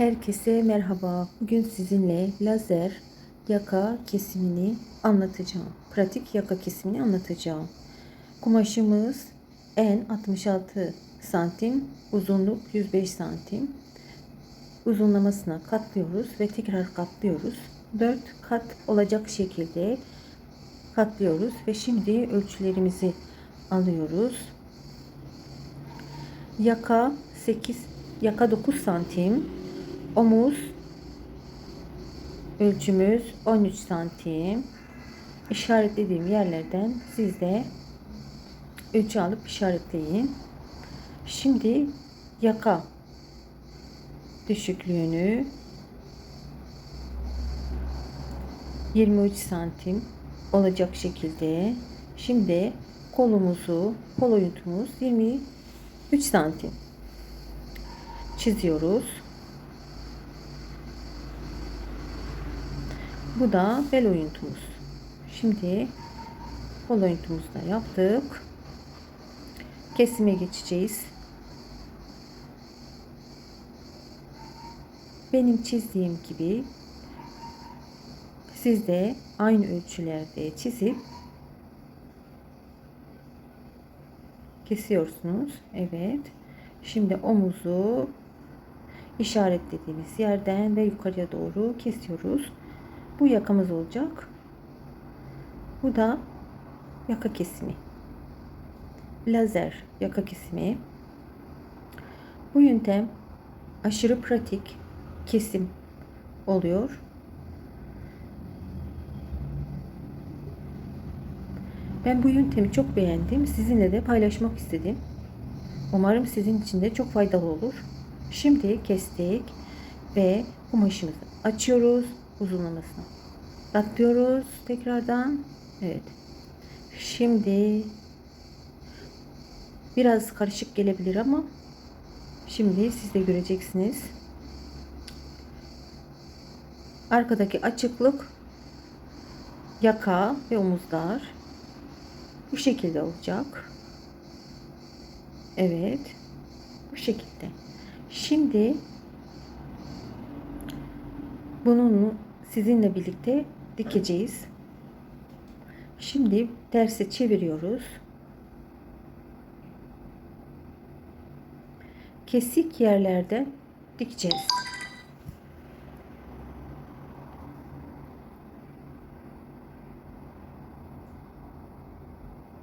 Herkese merhaba. Bugün sizinle lazer yaka kesimini anlatacağım. Pratik yaka kesimini anlatacağım. Kumaşımız en 66 santim, uzunluk 105 santim. Uzunlamasına katlıyoruz ve tekrar katlıyoruz. 4 kat olacak şekilde katlıyoruz ve şimdi ölçülerimizi alıyoruz. Yaka 8 yaka 9 santim. Omuz ölçümüz 13 santim. İşaretlediğim yerlerden siz de ölçü alıp işaretleyin. Şimdi yaka düşüklüğünü 23 santim olacak şekilde şimdi kolumuzu kol oyuntumuz 23 santim çiziyoruz. Bu da bel oyuntumuz. Şimdi kol oyuntumuzu da yaptık. Kesime geçeceğiz. Benim çizdiğim gibi siz de aynı ölçülerde çizip kesiyorsunuz. Evet. Şimdi omuzu işaretlediğimiz yerden ve yukarıya doğru kesiyoruz. Bu yakamız olacak. Bu da yaka kesimi. Lazer yaka kesimi. Bu yöntem aşırı pratik kesim oluyor. Ben bu yöntemi çok beğendim. Sizinle de paylaşmak istedim. Umarım sizin için de çok faydalı olur. Şimdi kestik ve kumaşımızı açıyoruz uzunlamasına. Katlıyoruz tekrardan. Evet. Şimdi biraz karışık gelebilir ama şimdi siz de göreceksiniz. Arkadaki açıklık yaka ve omuzlar bu şekilde olacak. Evet. Bu şekilde. Şimdi bunun sizinle birlikte dikeceğiz. Şimdi terse çeviriyoruz. Kesik yerlerde dikeceğiz.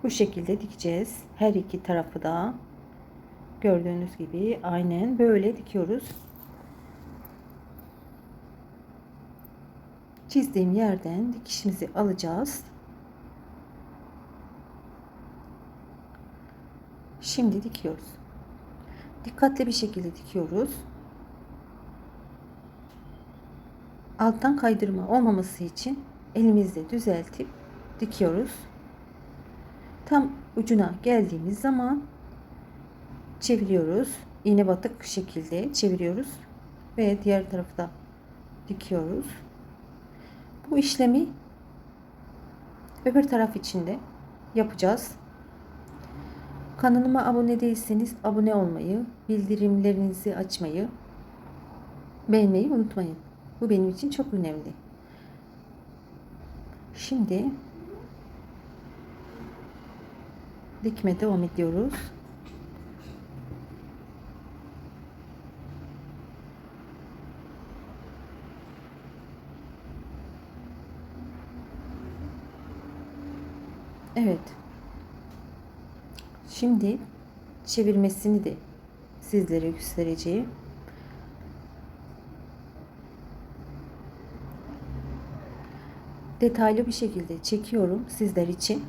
Bu şekilde dikeceğiz. Her iki tarafı da gördüğünüz gibi aynen böyle dikiyoruz. Çizdiğim yerden dikişimizi alacağız. Şimdi dikiyoruz. Dikkatli bir şekilde dikiyoruz. Alttan kaydırma olmaması için elimizle düzeltip dikiyoruz. Tam ucuna geldiğimiz zaman çeviriyoruz. İğne batık şekilde çeviriyoruz ve diğer tarafı da dikiyoruz. Bu işlemi öbür taraf içinde yapacağız. Kanalıma abone değilseniz abone olmayı, bildirimlerinizi açmayı, beğenmeyi unutmayın. Bu benim için çok önemli. Şimdi dikme devam ediyoruz. Evet. Şimdi çevirmesini de sizlere göstereceğim. Detaylı bir şekilde çekiyorum sizler için.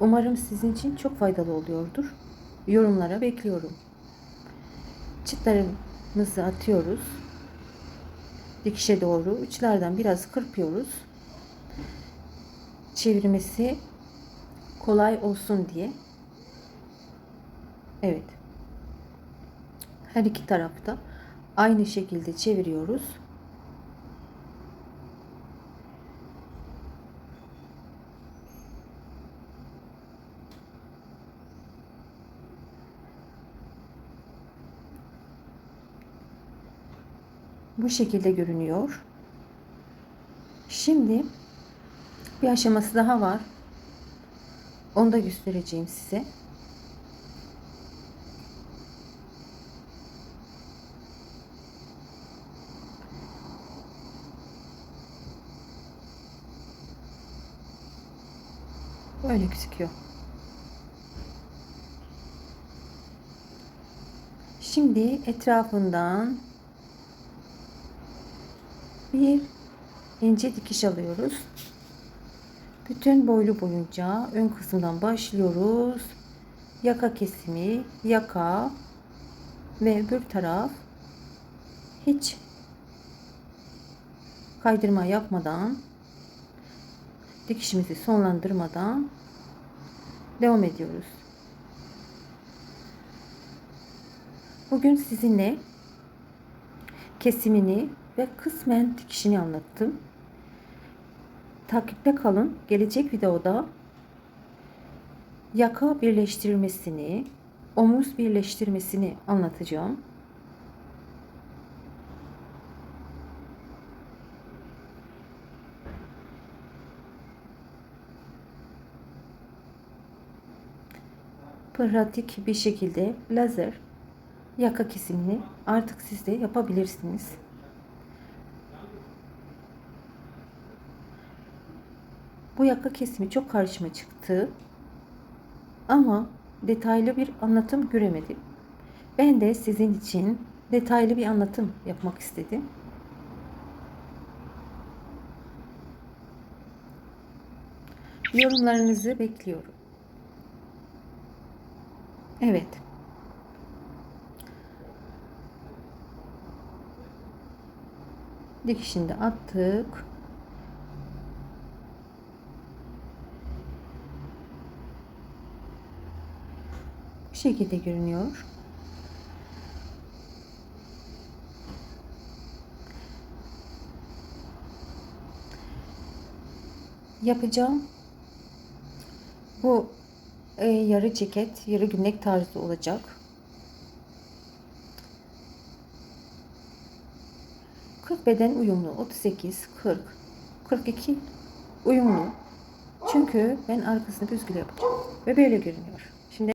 Umarım sizin için çok faydalı oluyordur. Yorumlara bekliyorum. Çıtlarımızı atıyoruz. Dikişe doğru uçlardan biraz kırpıyoruz çevirmesi kolay olsun diye. Evet. Her iki tarafta aynı şekilde çeviriyoruz. Bu şekilde görünüyor. Şimdi bir aşaması daha var. Onu da göstereceğim size. Böyle gözüküyor. Şimdi etrafından bir ince dikiş alıyoruz. Bütün boylu boyunca ön kısımdan başlıyoruz. Yaka kesimi, yaka ve öbür taraf hiç kaydırma yapmadan dikişimizi sonlandırmadan devam ediyoruz. Bugün sizinle kesimini ve kısmen dikişini anlattım. Takipte kalın. Gelecek videoda yaka birleştirmesini, omuz birleştirmesini anlatacağım. Pratik bir şekilde lazer yaka kesimini artık siz de yapabilirsiniz. Bu yaka kesimi çok karşıma çıktı. Ama detaylı bir anlatım göremedim. Ben de sizin için detaylı bir anlatım yapmak istedim. Yorumlarınızı bekliyorum. Evet. Dikişini de attık. Şekilde görünüyor. Yapacağım bu e, yarı ceket, yarı günlük tarzı olacak. 40 beden uyumlu, 38, 40, 42 uyumlu. Çünkü ben arkasını büzgülü yapacağım. Ve böyle görünüyor.